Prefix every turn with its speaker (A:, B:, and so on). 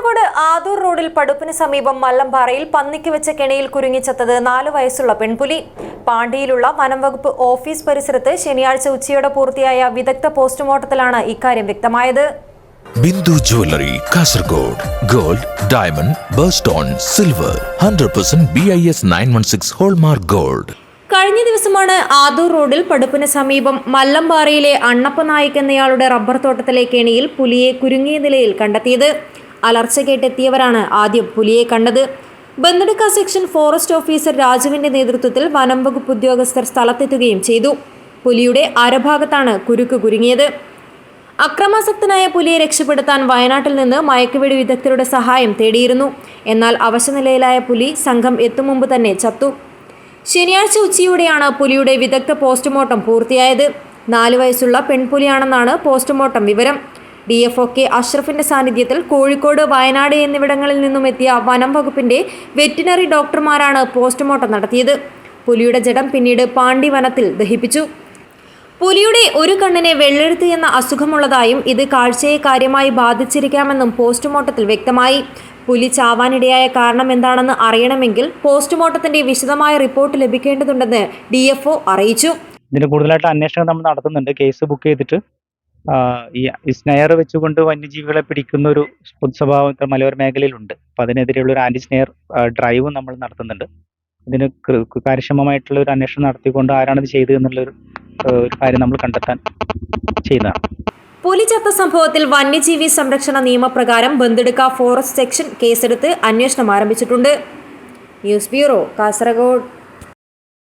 A: കാസർഗോഡ് ആദൂർ റോഡിൽ പടുപ്പിന് സമീപം മല്ലമ്പാറയിൽ പന്നിക്ക് വെച്ച കെണിയിൽ കുരുങ്ങിച്ചത്തത് നാലു വയസ്സുള്ള പെൺപുലി. പാണ്ടിയിലുള്ള വനംവകുപ്പ് ഓഫീസ് പരിസരത്ത് ശനിയാഴ്ച ഉച്ചയോടെ പൂർത്തിയായ വിദഗ്ധ പോസ്റ്റ്മോർട്ടത്തിലാണ് ഇക്കാര്യം വ്യക്തമായത്.
B: Bindu jewellery Kasaragod gold diamond birthstone silver hundred percent B I S nine one six hallmark gold.
A: കഴിഞ്ഞ ദിവസമാണ് ആദൂർ റോഡിൽ പടുപ്പിന് സമീപം മല്ലമ്പാറയിലെ അണ്ണപ്പ നായിക് എന്നയാളുടെ റബ്ബർ തോട്ടത്തിലെ കെണിയിൽ പുലിയെ കുരുങ്ങിയ നിലയിൽ കണ്ടെത്തിയത്. അലർച്ച കേട്ടെത്തിയവരാണ് ആദ്യം പുലിയെ കണ്ടത്. ബന്ദടുക്ക സെക്ഷൻ ഫോറസ്റ്റ് ഓഫീസർ രാജുവിന്റെ നേതൃത്വത്തിൽ വനം വകുപ്പ് ഉദ്യോഗസ്ഥർ സ്ഥലത്തെത്തുകയും ചെയ്തു. പുലിയുടെ അരഭാഗത്താണ് കുരുക്ക് കുരുങ്ങിയത്. അക്രമാസക്തനായ പുലിയെ രക്ഷപ്പെടുത്താൻ വയനാട്ടിൽ നിന്ന് മയക്കുവെടി വിദഗ്ധരുടെ സഹായം തേടിയിരുന്നു. എന്നാൽ അവശനിലയിലായ പുലി സംഘം എത്തും മുമ്പ് തന്നെ ചത്തു. ശനിയാഴ്ച ഉച്ചയോടെയാണ് പുലിയുടെ വിദഗ്ധ പോസ്റ്റ്മോർട്ടം പൂർത്തിയായത്. നാല് വയസ്സുള്ള പെൺപുലിയാണെന്നാണ് പോസ്റ്റ്മോർട്ടം വിവരം. ഡി എഫ് ഒ കെ അഷ്റഫിന്റെ സാന്നിധ്യത്തിൽ കോഴിക്കോട് വയനാട് എന്നിവിടങ്ങളിൽ നിന്നും എത്തിയ വനം വകുപ്പിന്റെ വെറ്റിനറി ഡോക്ടർമാരാണ് പോസ്റ്റ്മോർട്ടം നടത്തിയത്. പുലിയുടെ ജഡം പിന്നീട് പാണ്ടി വനത്തിൽ ദഹിപ്പിച്ചു. പുലിയുടെ ഒരു കണ്ണിനെ വെള്ളെഴുത്ത് എന്ന അസുഖമുള്ളതായും ഇത് കാഴ്ചയെ കാര്യമായി ബാധിച്ചിരിക്കാമെന്നും പോസ്റ്റ്മോർട്ടത്തിൽ വ്യക്തമായി. പുലി ചാവാനിടയായ കാരണം എന്താണെന്ന് അറിയണമെങ്കിൽ പോസ്റ്റ്മോർട്ടത്തിന്റെ വിശദമായ റിപ്പോർട്ട് ലഭിക്കേണ്ടതുണ്ടെന്ന് ഡി അറിയിച്ചു.
C: ഇതിന് കൂടുതലായിട്ട് അന്വേഷണം നമ്മൾ നടത്തുന്നുണ്ട്. കേസ് ബുക്ക് ചെയ്തിട്ട് ഈ സ്നെയർ വെച്ചുകൊണ്ട് വന്യജീവികളെ പിടിക്കുന്ന ഒരു ഇത്ര മലയോര മേഖലയിലുണ്ട്. അപ്പൊ അതിനെതിരെയുള്ള ഒരു ആന്റി സ്നെയർ ഡ്രൈവും നമ്മൾ നടത്തുന്നുണ്ട്. ഇതിന് കാര്യക്ഷമമായിട്ടുള്ള ഒരു അന്വേഷണം നടത്തിക്കൊണ്ട് ആരാണത് ചെയ്തത് എന്നുള്ളൊരു ഒരു കാര്യം നമ്മൾ കണ്ടെത്താൻ ചെയ്യുന്നതാണ്.
A: പുലിചത്ത സംഭവത്തിൽ വന്യജീവി സംരക്ഷണ നിയമപ്രകാരം ബന്തെടുക്ക ഫോറസ്റ്റ് സെക്ഷൻ കേസെടുത്ത് അന്വേഷണം ആരംഭിച്ചിട്ടുണ്ട്. News bureau Kasaragod.